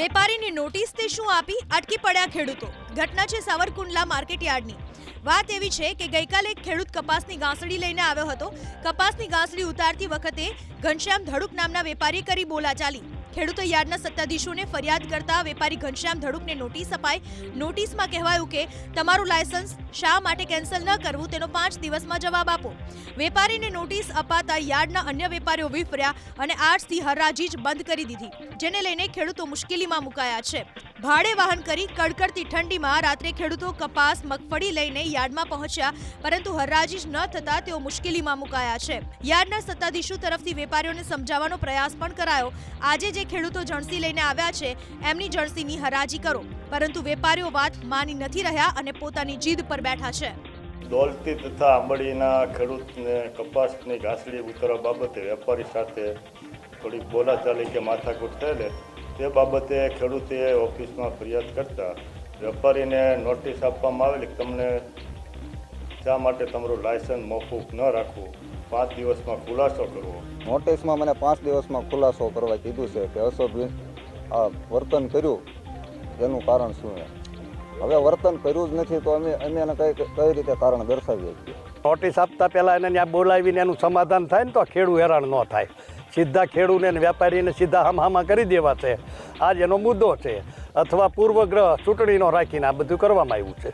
વેપારીની notice તે શું આપી અટકી પડ્યા ખેડૂતો? ઘટના છે સાવરકુંડલા માર્કેટ યાર્ડની. વાત એવી છે કે ગઈકાલે એક ખેડૂત કપાસની ગાંસડી લઈને આવ્યો હતો. કપાસની ગાંસડી ઉતારતી વખતે ઘનશ્યામ ધડુક નામના વેપારી કરી બોલાચાલી. ખેડૂતો યાર્ડના સત્તાધીશોને ફરિયાદ કરતા વેપારી ઘનશ્યામ ધડુકને નોટિસ અપાઈ. નોટિસમાં કહેવાયું કે તમારું લાયસન્સ શા માટે કેન્સલ ન કરવું તેનો પાંચ દિવસમાં જવાબ આપો. વેપારીને નોટિસ અપાતા યાર્ડના અન્ય વેપારીઓ વિફર્યા અને આઠથી હરાજી જ બંધ કરી દીધી, જેને લઈને ખેડૂતો મુશ્કેલીમાં મુકાયા છે. ભાડે વાહન કરી કડકડતી ઠંડીમાં રાત્રે ખેડૂતો કપાસ, મગફળી લઈને યાર્ડમાં પહોંચ્યા, પરંતુ હરરાજી જ ન થતા તેઓ મુશ્કેલીમાં મુકાયા છે. યાર્ડના સત્તાધીશો તરફથી વેપારીઓને સમજાવવાનો પ્રયાસ પણ કરાયો. આજે જે ખેડૂતો જણસી લઈને આવ્યા છે, એમની જણસીની હરાજી કરો. પરંતુ વેપારીઓ વાત માની નથી રહ્યા અને પોતાની જીદ પર બેઠા છે. દોલતી તથા આંબળીના ખેડૂતને કપાસની ઘાસડી ઉતરવા બાબતે વેપારી સાથે થોડીક બોલાચાલી કે માથાકૂટ થયેલે, તે બાબતે ખેડૂતે ઓફિસમાં ફરિયાદ કરતા વેપારીને નોટિસ આપવામાં આવેલી તમને શા માટે તમારું લાયસન્સ મોકૂફ ન રાખવું. પાંચ દિવસમાં ખુલાસો કરવો. નોટિસમાં મને પાંચ દિવસમાં ખુલાસો કરવા કીધું છે કે અશોકભાઈ આ વર્તન કર્યું એનું કારણ શું છે? હવે વર્તન કર્યું જ નથી તો અમે અમે એને કઈ કઈ રીતે કારણ દર્શાવીએ છીએ? નોટિસ આપતા પહેલાં એને ત્યાં બોલાવીને એનું સમાધાન થાય ને તો ખેડૂ હેરાન ન થાય. સીધા ખેડૂને અને વેપારીને સીધા હામહામાં કરી દેવા છે. આ જ એનો મુદ્દો છે. અથવા પૂર્વગ્રહ ચૂંટણીનો રાખીને આ બધું કરવામાં આવ્યું છે.